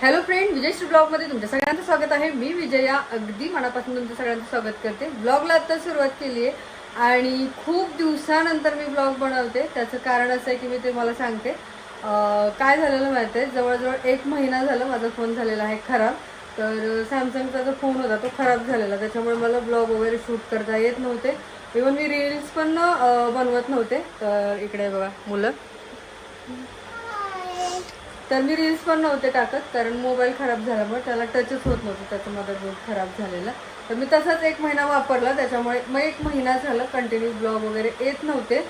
Hello friend विजयश्री ब्लॉगमध्ये तुमच्या सगळ्यांचं स्वागत आहे. मी विजया अगदी मनापासून तुमचं सगळ्यांचं स्वागत करते. ब्लॉगला आत्ता सुरुवात केली आहे आणि खूप दिवसानंतर मी ब्लॉग बनवते. त्याचं कारण असं आहे की मी तुम्हाला सांगते. काय झालेलं माहिती आहे जवळजवळ एक महिना झाला माझा फोन झालेला आहे खराब. तर सॅमसंगचा जो फोन होता तो खराब झालेला. त्याच्यामुळे मला ब्लॉग वगैरे शूट करता येत नव्हते. इवन मी रील्स पण बनवत नव्हते. तर इकडे बघा मुलं. तर मी रील्स पण नव्हते टाकत कारण मोबाईल खराब झाल्यामुळे त्याला टचच होत नव्हतं त्याचं मदरबोर्ड खराब झालेला. तर मी तसाच एक महिना वापरला त्याच्यामुळे मग एक महिना झाला कंटिन्यू ब्लॉग वगैरे येत नव्हते.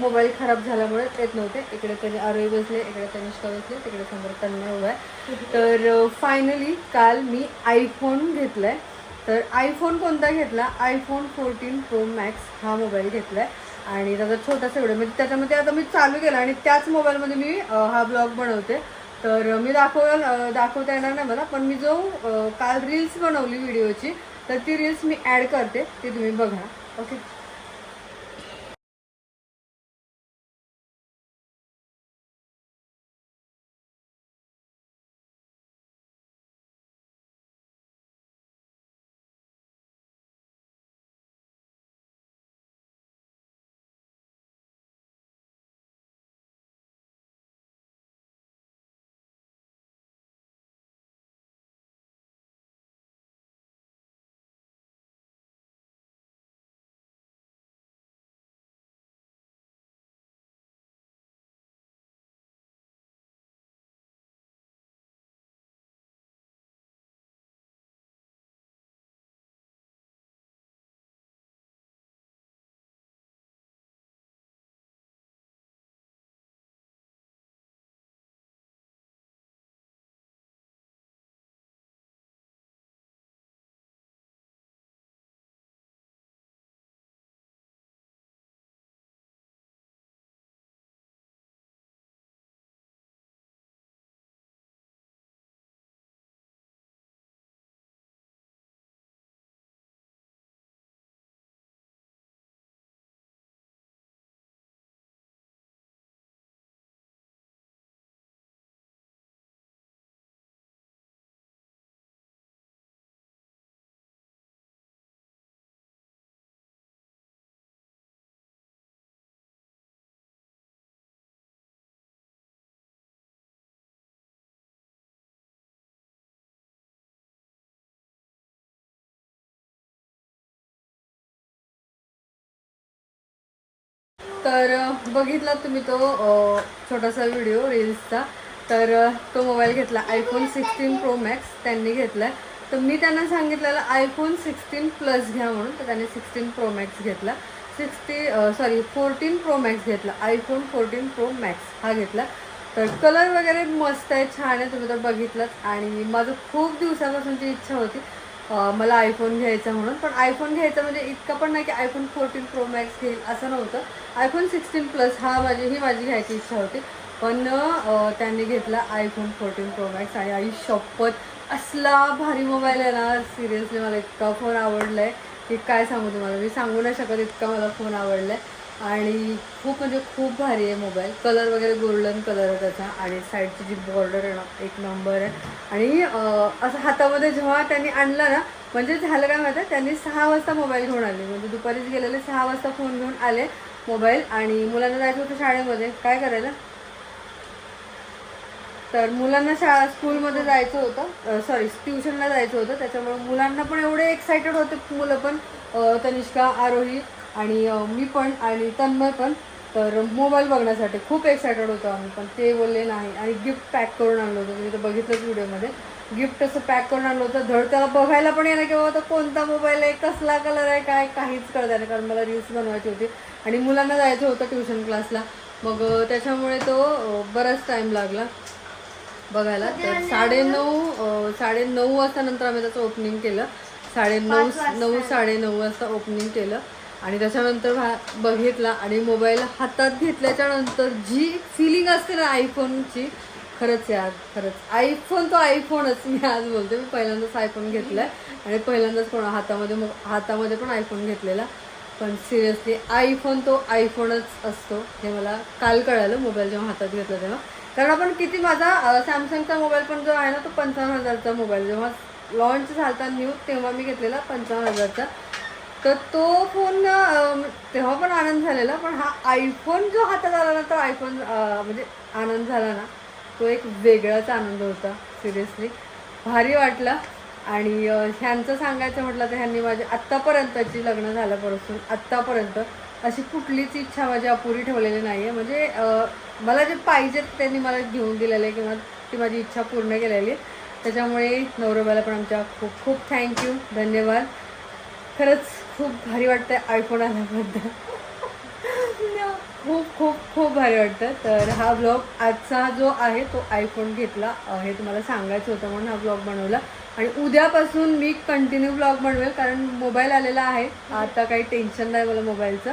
मोबाईल खराब झाल्यामुळे येत नव्हते. इकडे त्यांनी आरोही बसले इकडे तनिष्का बसले तिकडे समोर तन्मय उभा आहे. तर फायनली काल मी आयफोन घेतलाय. तर आयफोन कोणता घेतला? आयफोन फोर्टीन प्रो मॅक्स हा मोबाईल घेतला आहे आणि त्याचा छोटासा व्हिडिओ म्हणजे त्याच्यामध्ये आता मी चालू केला आणि त्याच मोबाईलमध्ये मी हा ब्लॉग बनवते. तर मी दाखव दाखवता येणार नाही मला पण मी जो काल रील्स बनवली व्हिडिओची तर ती रील्स मी ॲड करते. ती तुम्ही बघा. ओके तर बघितला तुम्ही तो छोटासा व्हिडिओ रील्सचा तर तो मोबाईल घेतला आयफोन सिक्स्टीन प्रो मॅक्स त्यांनी घेतला तर मी त्यांना सांगितलेलं आयफोन सिक्स्टीन प्लस घ्या म्हणून तर त्यांनी सिक्स्टीन प्रो मॅक्स घेतला. Sixty sorry fourteen pro max घेतला. आयफोन फोर्टीन प्रो मॅक्स हा घेतला. तर कलर वगैरे मस्त आहे छान आहे तुम्ही तर बघितलंच. आणि माझं खूप दिवसापासूनची इच्छा होती मला आयफोन घ्यायचा म्हणून. पण आयफोन घ्यायचा म्हणजे इतकं पण नाही की आयफोन फोर्टीन प्रो मॅक्स घेईल असं नव्हतं. आयफोन सिक्स्टीन प्लस हा माझी ही माझी घ्यायची इच्छा होती. पण त्यांनी घेतला आयफोन फोर्टीन प्रो मॅक्स आणि आई शपथ असला भारी मोबाईल आहे ना. सिरियसली मला इतका फोन आवडला आहे की काय सांगू तुम्हाला? मी सांगू नाही शकत इतका मला फोन आवडला आहे आणि खूप म्हणजे खूप भारी आहे मोबाईल. कलर वगैरे गोल्डन कलर आहे त्याचा आणि साईडची जी बॉर्डर आहे ना एक नंबर आहे. आणि असं हातामध्ये जेव्हा त्यांनी आणला ना म्हणजे झालं काय माहिती आहे त्यांनी सहा वाजता मोबाईल घेऊन आले. म्हणजे दुपारीच गेलेले सहा वाजता फोन घेऊन आले मोबाईल आणि मुलांना जायचं होतं शाळेमध्ये. काय करायला? तर मुलांना शाळा स्कूलमध्ये जायचं होतं. सॉरी ट्युशनला जायचं होतं. त्याच्यामुळे मुलांना पण एवढे एक्सायटेड होते मुलं पण. तनिष्का आरोही आणि मी पण आणि तन्मय पण. तर मोबाईल बघण्यासाठी खूप एक्सायटेड होतो आम्ही पण ते बोलले नाही. आणि गिफ्ट पॅक करून आणलं होतं. तुम्ही तर बघितलंच व्हिडिओमध्ये. गिफ्ट असं पॅक करून आणलं होतं. धड त्याला बघायला पण येणार किंवा तो कोणता मोबाईल आहे कसला कलर आहे काय काहीच कळत नाही. कारण मला रील्स बनवायची होती. आणि मुलांना जायचं होतं ट्युशन क्लासला मग त्याच्यामुळे तो बराच टाईम लागला बघायला. तर साडेनऊ अं, साडेनऊ वाजता नंतर आम्ही त्याचं ओपनिंग केलं. साडेनऊ नऊ साडेनऊ वाजता ओपनिंग केलं. आणि त्याच्यानंतर भा- बघितला आणि मोबाईल हातात घेतल्याच्या नंतर जी फिलिंग असते ना आयफोनची खरंच यार खरंच. आयफोन तो आयफोनच मी आज बोलते. मी पहिल्यांदाच आयफोन घेतला आहे आणि पहिल्यांदाच कोणा हातामध्ये मो- हातामध्ये पण आयफोन घेतलेला. पण सिरियसली आयफोन तो आयफोनच असतो. हे मला काल कळालं मोबाईल जेव्हा हातात घेतला तेव्हा. कारण आपण किती माझा सॅमसंगचा मोबाईल पण जो आहे ना तो पंचावन्न हजारचा मोबाईल जेव्हा लॉन्च झाला न्यू तेव्हा मी घेतलेला पंचावन्न हजारचा. तर तो फोन तेव्हा पण आनंद झालेला पण हा आयफोन जो हातात आला ना तो आयफोन म्हणजे आनंद झाला ना तो एक वेगळाच आनंद होता सिरियसली भारी वाटला. आणि ह्यांचं सांगायचं म्हटलं तर ह्यांनी माझी आत्तापर्यंतची लग्न झाल्यापासून आत्तापर्यंत अशी कुठलीच इच्छा माझी अपुरी ठेवलेली नाही आहे म्हणजे मला जे पाहिजे त्यांनी मला घेऊन दिलेलं आहे किंवा ती माझी इच्छा पूर्ण केलेली. आहे त्याच्यामुळे नवरोबाला पण आमच्या खूप खूप थँक्यू धन्यवाद. खरंच खूप भारी वाटतंय आयफोन आल्याबद्दल. खूप खूप खूप भारी वाटतं. तर हा ब्लॉग आजचा जो आहे तो आयफोन घेतला. हे तुम्हाला सांगायचं होतं म्हणून हा ब्लॉग बनवला. आणि उद्यापासून मी कंटिन्यू ब्लॉग बनवेल कारण मोबाईल आलेला आहे. आता काही टेन्शन नाही मला मोबाईलचं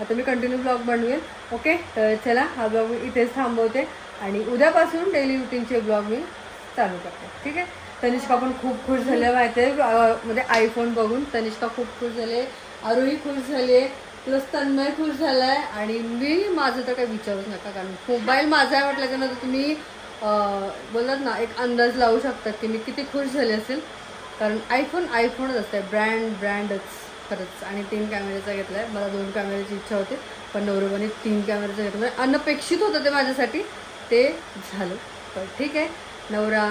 आता मी कंटिन्यू ब्लॉग बनवेल. ओके तर चला हा ब्लॉग मी इथेच थांबवते. आणि उद्यापासून डेली रुटीनचे ब्लॉग मी चालू करते. ठीक आहे? तनिष्का पण खूप खुश झाल्या माहिती आहे? म्हणजे आयफोन बघून तनिष्का खूप खुश झाले आरोही खुश झाले प्लस तन्मय खुश झालाय आणि मी माझं तर काही विचारूच नका कारण मोबाईल माझा आहे म्हटल्याच्यानंतर तुम्ही बोलत बोललात ना एक अंदाज लावू शकतात की मी किती खुश झाले असेल. कारण आयफोन आयफोनच असते ब्रँड ब्रँडच खरंच. आणि तीन कॅमेऱ्याचा घेतलाय मला दोन कॅमेऱ्याची इच्छा होती पण नवरोबाने तीन कॅमेऱ्याचा घेतला म्हणजे अनपेक्षित होतं ते माझ्यासाठी ते झालं. तर ठीक आहे नवरा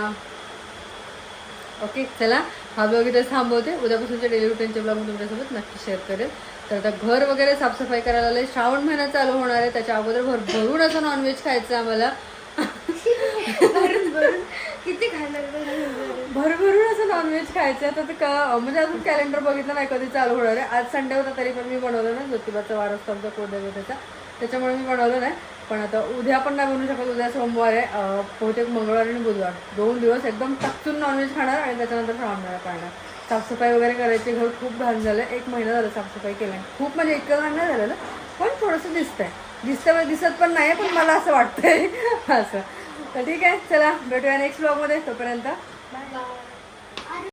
ओके चला. हा ब्लॉग इथेच थांबवते. उद्यापासूनच्या डेली रुटीनचे ब्लॉग मी तुमच्यासोबत नक्की शेअर करेल. तर आता घर वगैरे साफसफाई करायला आले श्रावण महिना चालू होणार आहे. त्याच्या अगोदर भरभरून असं नॉनव्हेज खायचं आम्हाला. भरून भरून किती खाणार भरून भरभरून असं नॉनव्हेज खायचं तर ते का म्हणजे अजून कॅलेंडर बघितलं नाही कधी चालू होणार आहे. आज संडे होता तरी पण मी बनवलं नाही ज्योतिबाचा वार असतो आमचा कुलदैवताचा त्याच्यामुळे मी बनवलं नाही. पण आता उद्या पण नाही बनवू शकत. उद्या सोमवार आहे. बहुतेक मंगळवार आणि बुधवार. दोन दिवस एकदम टचून नॉनव्हेज खाणार आणि त्याच्यानंतर श्रावण महिना पाळणार. साफसफाई वगैरे करायची. घर खूप घाण झालं एक महिना झालं साफसफाई केलं खूप म्हणजे इतकं घाण नाही झालेलं पण थोडंसं दिसतंय. दिसतं म्हणजे दिसत पण नाही पण मला असं वाटतंय. असं. तर ठीक आहे. चला भेटूया नेक्स्ट ब्लॉगमध्ये तोपर्यंत